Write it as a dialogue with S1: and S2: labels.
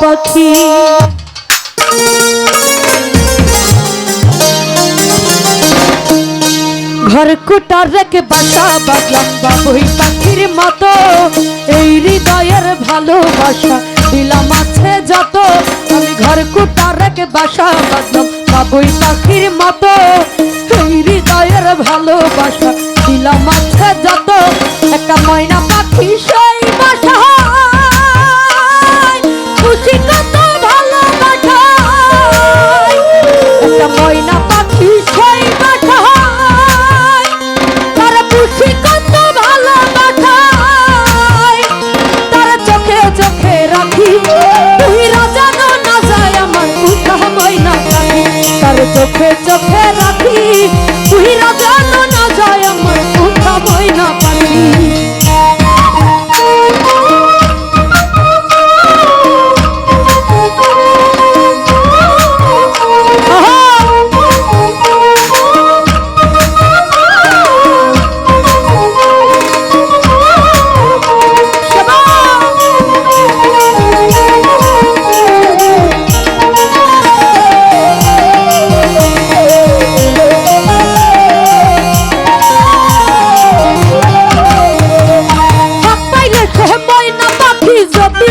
S1: পাখি। ঘর কুটার রেখে বাসা বাঁধলাম বাবুই পাখির মতো। এই হৃদয়ের ভালোবাসা দিলাম আছে যত। আমি ঘর কুটার রেখে বাসা বাঁধলাম বাবুই পাখির মতো। এই হৃদয়ের ভালোবাসা দিলাম আছে যত, একটা ময়না পাখি সেই বাসা। খুশি কত ভালোবাসা। একটা ময়না পাখি সেই বাসা। তার খুশি কত ভালোবাসা। তার চোখে চোখে রাখি। তুই সে ময়না পাখি যদি